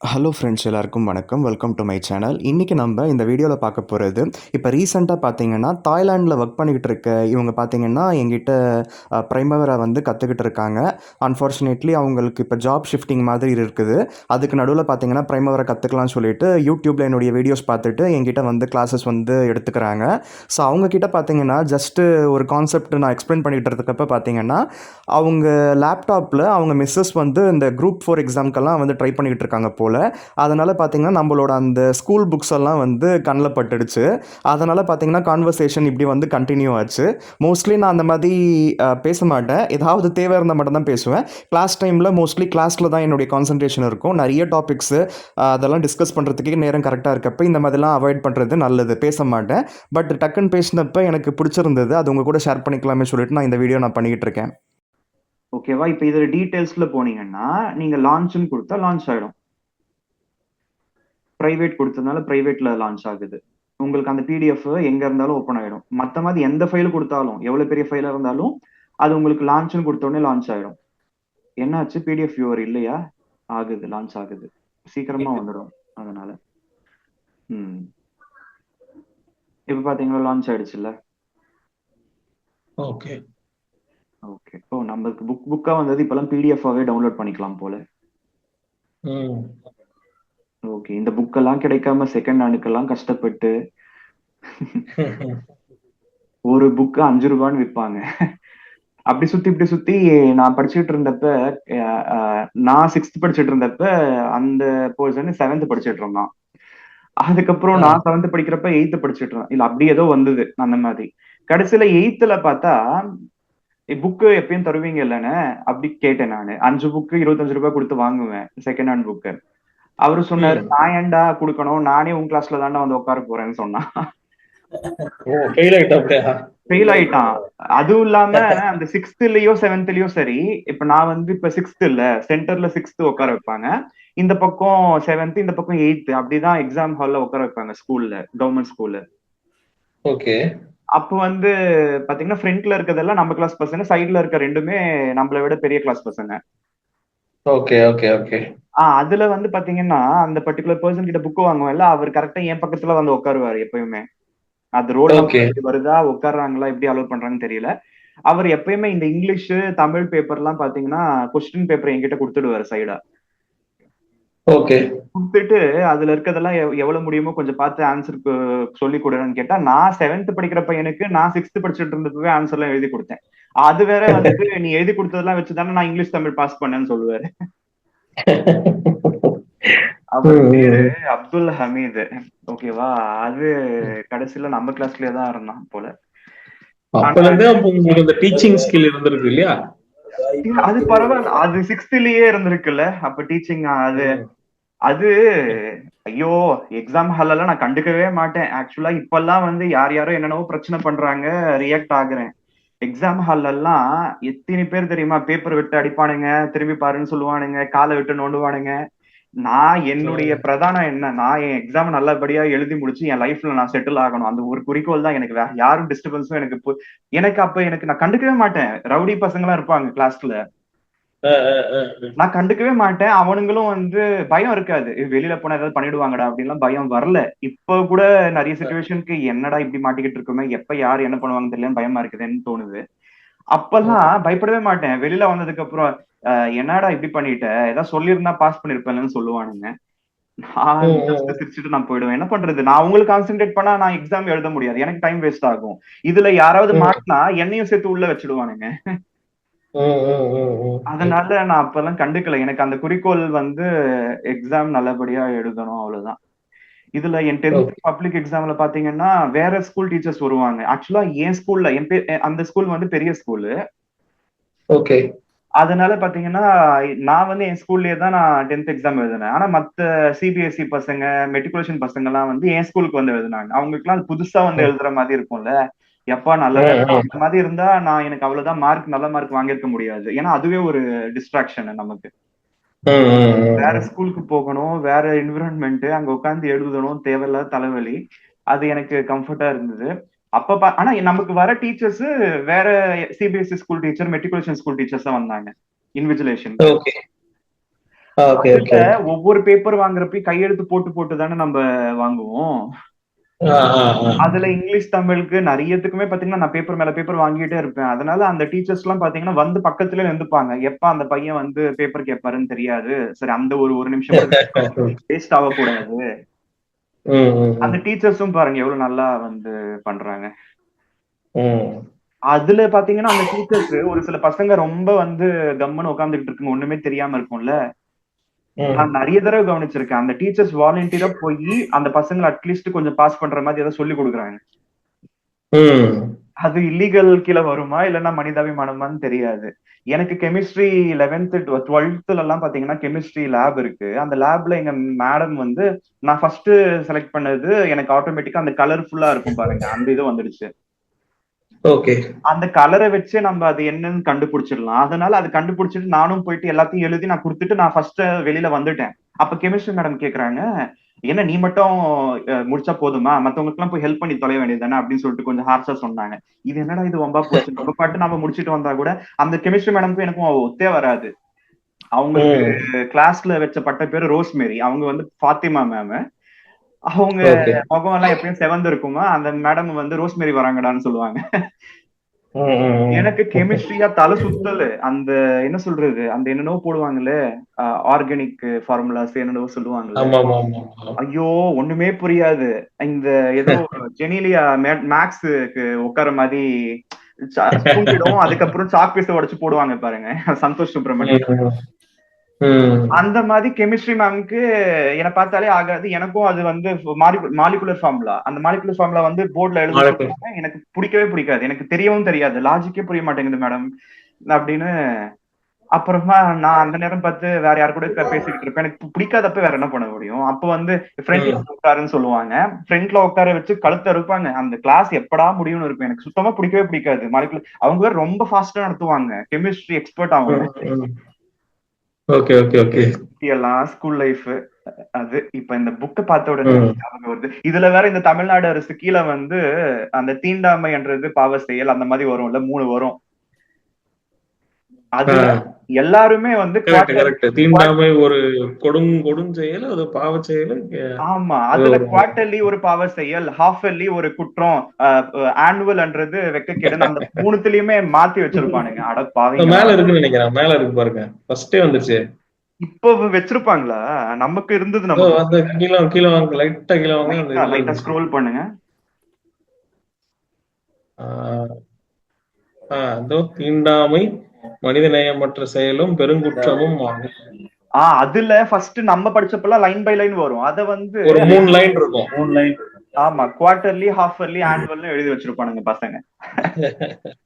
Hello friends எல்லாருக்கும் வணக்கம். Welcome to my channel இன்றைக்கி நம்ம இந்த வீடியோவில் பார்க்க போகிறது இப்போ ரீசெண்டாக பார்த்தீங்கன்னா தாய்லாண்டில் ஒர்க் பண்ணிக்கிட்டு இருக்க இவங்க பார்த்தீங்கன்னா எங்கிட்ட ப்ரைமவரை வந்து கற்றுக்கிட்டு இருக்காங்க. அன்ஃபார்ச்சுனேட்லி அவங்களுக்கு இப்போ ஜாப் ஷிஃப்டிங் மாதிரி இருக்குது. அதுக்கு நடுவில் பார்த்தீங்கன்னா ப்ரைமவரை கற்றுக்கலாம்னு சொல்லிட்டு யூடியூப்பில் என்னுடைய வீடியோஸ் பார்த்துட்டு எங்கிட்ட வந்து கிளாஸஸ் வந்து எடுத்துக்கிறாங்க. ஸோ அவங்கக்கிட்ட பார்த்தீங்கன்னா ஜஸ்ட்டு ஒரு கான்செப்ட் நான் எக்ஸ்பிளைன் பண்ணிகிட்டு இருக்கப்போ பார்த்தீங்கன்னா அவங்க லேப்டாப்பில் அவங்க மிஸ்ஸஸ் வந்து இந்த குரூப் ஃபோர் எக்ஸாம்க்கெல்லாம் வந்து ட்ரை பண்ணிக்கிட்டு இருக்காங்க போல். அதனால் பார்த்தீங்கன்னா நம்மளோட அந்த ஸ்கூல் புக்ஸ் எல்லாம் வந்து கண்ணில் பட்டுடுச்சு. அதனால் பார்த்தீங்கன்னா கான்வர்சேஷன் இப்படி வந்து கண்டினியூ ஆச்சு. மோஸ்ட்லி நான் அந்த மாதிரி பேச மாட்டேன். ஏதாவது தேவை இருந்தால் மட்டும் தான் பேசுவேன். கிளாஸ் டைமில் மோஸ்ட்லி கிளாஸில் தான் என்னுடைய கான்சன்ட்ரேஷன் இருக்கும். நிறைய டாபிக்ஸு அதெல்லாம் டிஸ்கஸ் பண்ணுறதுக்கே நேரம் கரெக்டாக இருக்கப்போ இந்த மாதிரிலாம் அவாய்ட் பண்ணுறது நல்லது. பேச மாட்டேன். பட் டக்குன்னு பேசினப்ப எனக்கு பிடிச்சிருந்தது. அது உங்கள் கூட ஷேர் பண்ணிக்கலாமே சொல்லிட்டு நான் இந்த வீடியோ நான் பண்ணிக்கிட்டு இருக்கேன். ஓகேவா இப்போ இதில் டீட்டெயில்ஸில் போனீங்கன்னா நீங்கள் லான்ச்னு கொடுத்தா லான்ச் ஆகிடும் பிரைவேட் கொடுத்ததுனால பிரைவேட்ல லான்ச் ஆகுது. உங்களுக்கு அந்த பிடிஎஃப் எங்க இருந்தாலும் ஓப்பன் ஆயிடும். மத்த மாதிரி எந்த ஃபைல் கொடுத்தாலும் எவ்வளவு பெரிய ஃபைலா இருந்தாலும் அது உங்களுக்கு லான்ச்னு கொடுத்த உடனே லான்ச் ஆயிடும். என்னாச்சு? பிடிஎஃப் வியூவர் இல்லையா? ஆகுது லான்ச் ஆகுது. சீக்கிரமா வந்துடும் அதனால. ம். இப்ப பாத்தீங்களா லான்ச் ஆயிடுச்சுல்ல? ஓகே. ஓகே. ஓ நம்மளுக்கு புக் புக்கா வந்தது இப்பெல்லாம் பிடிஎஃபாவே டவுன்லோட் பண்ணிக்கலாம் போல. ஓகே இந்த புக்கெல்லாம் கிடைக்காம செகண்ட் ஹேண்டுக்கெல்லாம் கஷ்டப்பட்டு ஒரு புக்கு அஞ்சு ரூபான்னு விற்பாங்க அப்படி சுத்தி இப்படி சுத்தி நான் படிச்சுட்டு இருந்தப்ப நான் சிக்ஸ்த் படிச்சுட்டு இருந்தப்ப அந்த போர்ஷன் செவன்த் படிச்சுட்டு இருந்தான். அதுக்கப்புறம் நான் செவன்த் படிக்கிறப்ப எயித்து படிச்சுட்டு இருந்தேன். இல்ல அப்படி ஏதோ வந்தது அந்த மாதிரி. கடைசியில எயித்துல பார்த்தா புக்கு எப்பயும் தருவீங்க இல்லைன்னு அப்படி கேட்டேன் நானு. அஞ்சு புக்கு இருபத்தஞ்சு ரூபாய் கொடுத்து வாங்குவேன் செகண்ட் ஹேண்ட் புக்கு அவரு சொன்னாரு. நான் ஏன்டா கொடுக்கணும்? நானே உன் கிளாஸ்ல தாண்டா வந்து உட்கார போறேன்னு சொன்னான் ஃபெயில் ஆயிட்டான். அதுவும் இல்லாம அந்த சிக்ஸ்த்லயோ செவன்த்லயோ சரி இப்ப நான் வந்து இப்ப சிக்ஸ்த் இல்ல சென்டர்ல சிக்ஸ்த் உட்கார வைப்பாங்க. இந்த பக்கம் செவன்த் இந்த பக்கம் எயித்து அப்படிதான் எக்ஸாம் ஹால்ல உட்கார வைப்பாங்க ஸ்கூல்ல கவர்மெண்ட் ஸ்கூல்ல ஓகே. அப்போ வந்து பாத்தீங்கன்னா ஃப்ரண்ட்ல இருக்கிறதெல்லாம் நம்ம கிளாஸ் பசங்க சைடுல இருக்க ரெண்டுமே நம்மளை விட பெரிய கிளாஸ் பசங்க. Okay okay okay. ஆஹ் அதுல வந்து பாத்தீங்கன்னா அந்த பர்டிகுலர் பர்சன் கிட்ட புக் வாங்குவேன்ல அவர் கரெக்டா என் பக்கத்துல வந்து உட்காருவாரு எப்பயுமே. அது Okay. வருதா உட்கார்றாங்களா எப்படி அலோட் பண்றாங்கன்னு தெரியல. அவர் எப்பயுமே இந்த இங்கிலீஷ் தமிழ் பேப்பர்லாம் பாத்தீங்கன்னா கொஸ்டின் பேப்பர் என்கிட்ட கொடுத்துடுவாரு சைடா ஓகே கொடுத்துட்டு அதுல இருக்கிறதெல்லாம் எவ்- எவ்வளவு முடியுமோ கொஞ்சம் பார்த்து ஆன்சர் சொல்லி கொடுன்னு கேட்டா நான் செவன்த் படிக்கிற பையனுக்கு நான் சிக்ஸ்த் படிச்சுட்டு இருந்தப்பவே ஆன்சர் எல்லாம் எழுதி கொடுத்தேன். அது வேற வந்துட்டு நீ எழுதி கொடுத்ததெல்லாம் வச்சுதானே நான் இங்கிலீஷ் தமிழ் பாஸ் பண்ணேன்னு சொல்லுவாரு. அவர். பேரு அப்துல் ஹமீது. ஓகேவா? அது கடைசியில நம்ம கிளாஸ்லயே தான் இருந்தான் போல. அப்பல இருந்தே அப்ப உங்களுக்கு இந்த டீச்சிங் ஸ்கில் இருந்திருக்கு இல்லையா? அது பரவாயில்ல. அது சிக்ஸ்த்லயே இருந்திருக்குல்ல. அப்ப டீச்சிங் அது அது ஐயோ எக்ஸாம் ஹால் எல்லாம் நான் கண்டுக்கவே மாட்டேன். ஆக்சுவலா இப்பெல்லாம் வந்து யார் யாரோ என்னென்னவோ பிரச்சனை பண்றாங்க. ரியாக்ட் ஆகுறேன். எக்ஸாம் ஹால்ல எல்லாம் எத்தனை பேர் தெரியுமா பேப்பர் விட்டு அடிப்பானுங்க திரும்பி பாருன்னு சொல்லுவானுங்க காலை விட்டு நோண்டுவானுங்க. நான் என்னுடைய பிரதானம் என்ன? நான் என் எக்ஸாம் நல்லபடியா எழுதி முடிச்சு என் லைஃப்ல நான் செட்டில் ஆகணும். அந்த ஒரு குறிக்கோள் தான் எனக்கு. வேற யாரும் டிஸ்டர்பன்ஸும் எனக்கு எனக்கு அப்ப எனக்கு நான் கண்டுக்கவே மாட்டேன். ரவுடி பசங்களாம் இருப்பாங்க கிளாஸ்ல. நான் கண்டுக்கவே மாட்டேன். அவனுங்களும் வந்து பயம் இருக்காது. "ஏய், வெளியில போனா ஏதாவது பண்ணிடுவாங்கடா அப்படின்லாம் பயம் வரல. இப்போ கூட நிறைய சுச்சுவேஷனுக்கு என்னடா இப்படி மாட்டிக்கிட்டு இருக்குமே? எப்ப யார் என்ன பண்ணுவாங்க தெரியல பயமா இருக்குதுன்னு தோணுது. அப்பெல்லாம் பயப்படவே மாட்டேன். வெளியில வந்ததுக்கு அப்புறம் "அஹ், என்னடா இப்படி பண்ணிட்ட? ஏதாவது சொல்லியிருந்தா பாஸ் பண்ணிருப்பேன்னு சொல்லுவானுங்க. சிரிச்சுட்டு நான் போயிடுவேன். என்ன பண்றது? நான் உங்களுக்கு கான்சென்ட்ரேட் பண்ணா நான் எக்ஸாம் எழுத முடியாது. எனக்கு டைம் வேஸ்ட் ஆகும். இதுல யாராவது. மாட்டினா என்னையும் சேர்த்து உள்ள வச்சிடுவானுங்க. அதனால நான் அப்பெல்லாம் கண்டுக்கல. எனக்கு அந்த குறிக்கோள் வந்து எக்ஸாம் நல்லபடியா எழுதணும் அவ்வளவுதான். இதுல என் டென்த் பப்ளிக் எக்ஸாம்ல பாத்தீங்கன்னா வேற ஸ்கூல் டீச்சர்ஸ் வருவாங்க. ஆக்சுவலா என் ஸ்கூல்ல என் அந்த ஸ்கூல் வந்து பெரிய ஸ்கூலு ஓகே. அதனால பாத்தீங்கன்னா நான் வந்து என் ஸ்கூல்லயே தான் நான் டென்த் எக்ஸாம் எழுதினேன். ஆனா மத்த சிபிஎஸ்இ பசங்க மெட்ரிகுலேஷன் பசங்க எல்லாம் வந்து என் ஸ்கூலுக்கு வந்து எழுதினாங்க. அவங்களுக்குலாம் அது புதுசா வந்து எழுதுற மாதிரி இருக்கும்ல. எப்பா நல்ல ம், வேலை. ம். அந்த மாதிரி இருந்தா நான் எனக்கு அவ்வளவுதான் மார்க் நல்ல மார்க் வாங்கியிருக்க முடியாது. ஏன்னா அதுவே ஒரு டிஸ்ட்ராக்ஷன் நமக்கு. வேற ஸ்கூலுக்கு போகணும் வேற என்விரான்மெண்ட் அங்க உட்காந்து எழுதணும் தேவையில்லாத தலைவலி அது எனக்கு கம்ஃபர்ட்டா இருந்தது. அப்ப ஆனா நமக்கு வர டீச்சர்ஸ் வேற CBSE school teacher matriculation school teachers தான் வந்தாங்க. இன்விஜிலேஷன் ஒவ்வொரு பேப்பர் வாங்குறப்ப கையெழுத்து போட்டு போட்டு தானே நம்ம வாங்குவோம். அதுல இங்கிலீஷ் தமிழுக்கு நிறையத்துக்குமே பாத்தீங்கன்னா நான் பேப்பர் மேல பேப்பர் வாங்கிட்டே இருப்பேன். அதனால அந்த டீச்சர்ஸ் எல்லாம் பாத்தீங்கன்னா வந்து பக்கத்துல நின்றுப்பாங்க. எப்ப அந்த பையன் வந்து பேப்பர் கேட்பாருன்னு தெரியாது. சரி அந்த ஒரு ஒரு நிமிஷம் வேஸ்ட் ஆகக்கூடாது. அந்த டீச்சர்ஸும் பாருங்க எவ்வளவு நல்லா வந்து பண்றாங்க. அதுல பாத்தீங்கன்னா அந்த டீச்சர்ஸ் ஒரு சில பசங்க ரொம்ப வந்து கம்முன்னு உட்காந்துட்டு இருக்குங்க. ஒண்ணுமே தெரியாம இருக்கும்ல. நான் நிறைய தடவை கவனிச்சிருக்கேன். அந்த டீச்சர்ஸ் வாலண்டியரா போய் அந்த பசங்களை அட்லீஸ்ட் கொஞ்சம் பாஸ் பண்ற மாதிரி ஏதாவது சொல்லி கொடுக்குறாங்க. அது இல்லீகல் கீழே வருமா? இல்லைன்னா மனிதாபிமானமான்னு தெரியாது. எனக்கு கெமிஸ்ட்ரி லெவன்த் டுவெல்த்ல எல்லாம் பாத்தீங்கன்னா கெமிஸ்ட்ரி லேப் இருக்கு. அந்த லேப்ல எங்க மேடம் வந்து நான் ஃபர்ஸ்ட் செலக்ட் பண்ணது எனக்கு ஆட்டோமேட்டிக்கா அந்த கலர்ஃபுல்லா இருக்கும் பாருங்க. அந்த இது வந்துடுச்சு. அந்த கலரை வச்சு நம்ம அது என்னன்னு கண்டுபிடிச்சிடலாம். அதனால அது கண்டுபிடிச்சிட்டு நானும் போயிட்டு எல்லாத்தையும் எழுதி நான் கொடுத்துட்டு நான் ஃபர்ஸ்ட் வெளியில வந்துட்டேன். அப்ப கெமிஸ்ட்ரி மேடம் கேக்குறாங்க என்ன நீ மட்டும் முடிச்சா போதுமா? மத்தவங்களுக்கு எல்லாம் போய் ஹெல்ப் பண்ணி தொலைய வேண்டியது தானே? அப்படின்னு சொல்லிட்டு கொஞ்சம் ஹார்ஷா சொன்னாங்க. இது என்னடா இது வம்பா போச்சு? நம்ம பாட்டு நம்ம முடிச்சிட்டு வந்தா கூட அந்த கெமிஸ்ட்ரி மேடம்க்கும் எனக்கும் ஒத்தே வராது. அவங்களுக்கு கிளாஸ்ல வச்ச பட்ட பேரு ரோஸ்மேரி. அவங்க வந்து ஃபாத்திமா மேம் அவங்க முகம் எல்லாம் எப்பயும் செவந்து இருக்குமா? அந்த மேடம் வந்து ரோஸ்மேரி வராங்கடான்னு சொல்லுவாங்க. எனக்கு கெமிஸ்ட்ரியா தலை சுத்தல். அந்த என்ன சொல்றது? அந்த என்னென்னவோ போடுவாங்கல்ல? ஆர்கானிக் ஃபார்முலாஸ் என்னென்னவோ சொல்லுவாங்கல்ல? ஐயோ ஒண்ணுமே புரியாது. இந்த ஏதோ ஜெனிலியா மேக்ஸுக்கு உட்கார மாதிரி அதுக்கப்புறம் சாக் பீஸ் உடச்சு போடுவாங்க பாருங்க. சந்தோஷ் சுப்பிரமணியம். அந்த மாதிரி கெமிஸ்ட்ரி மேம்க்கு என்ன பார்த்தாலே ஆகாது. எனக்கும் அது வந்து மாலிகுலர் ஃபார்முலா அந்த மாலிகுலர் ஃபார்முலா வந்து போர்ட்ல எழுத எனக்கு பிடிக்கவே பிடிக்காது. எனக்கு தெரியவும் தெரியாது. லாஜிக்கே புரிய மாட்டேங்குது மேடம் அப்படின்னு அப்புறமா நான் அந்த நேரம் பார்த்து வேற யாரு கூட பேசிக்கிட்டு இருப்பேன். எனக்கு பிடிக்காதப்ப வேற என்ன பண்ண முடியும்? அப்ப வந்து ஃப்ரெண்ட்ல உட்காருன்னு சொல்லுவாங்க. ஃப்ரெண்ட்ல உட்கார வச்சு கழுத்த இருப்பாங்க அந்த கிளாஸ் எப்படா முடியும்னு இருக்கும். எனக்கு சுத்தமா பிடிக்கவே பிடிக்காது. மாலிகுலர் அவங்க ரொம்ப ஃபாஸ்டா நடத்துவாங்க. கெமிஸ்ட்ரி எக்ஸ்பர்ட் அவங்க. Okay okay okay. எல்லாம் ஸ்கூல் லைஃப் அது இப்ப இந்த புக்க பார்த்த உடனே ஞாபகம் வருது. இதுல வேற இந்த தமிழ்நாடு அரசு கீழே வந்து அந்த தீண்டாமை என்றது பாவ செயல் அந்த மாதிரி வரும்ல மூணு வரும். அது எல்லாருமே வந்து தீண்டாமை ஒரு கொடும் கொடும் செயல் அது பாவ செயல் ஆமா அதுல குவார்டர்லி ஒரு பாவ செயல் ஹாஃப் இயர்லி ஒரு குற்றம் ஆனுவல்ன்றது வெக்கக்கேடு. அந்த மூணுத்துலயுமே மாத்தி வச்சிருப்பானுங்க. அட பாவம் மேல இருக்குன்னு நினைக்கிறேன். மேல இருக்கு பாருங்க. ஃபர்ஸ்டே வந்துருச்சு. இப்போ வச்சிருப்பாங்களா? நமக்கு இருந்தது நம்ம அந்த கீழே கீழே வாங்க லைட்டா கீழே வாங்க. லைட்டா ஸ்க்ரோல் பண்ணுங்க. அதோ தீண்டாமை மனிதநேயமற்ற செயலும் பெருங்குற்றமும் ஆகும். ஆஹ் அதுல ஃபர்ஸ்ட் நம்ம படிச்சப்பெல்லாம் லைன் பை லைன் வரும். அத வந்து ஒரு மூணு லைன் இருக்கும். மூணு லைன் ஆமா குவார்டர்லி ஹாஃப் இயர்லி ஆனுவல்னு எழுதி வச்சிருப்பானுங்க பசங்க.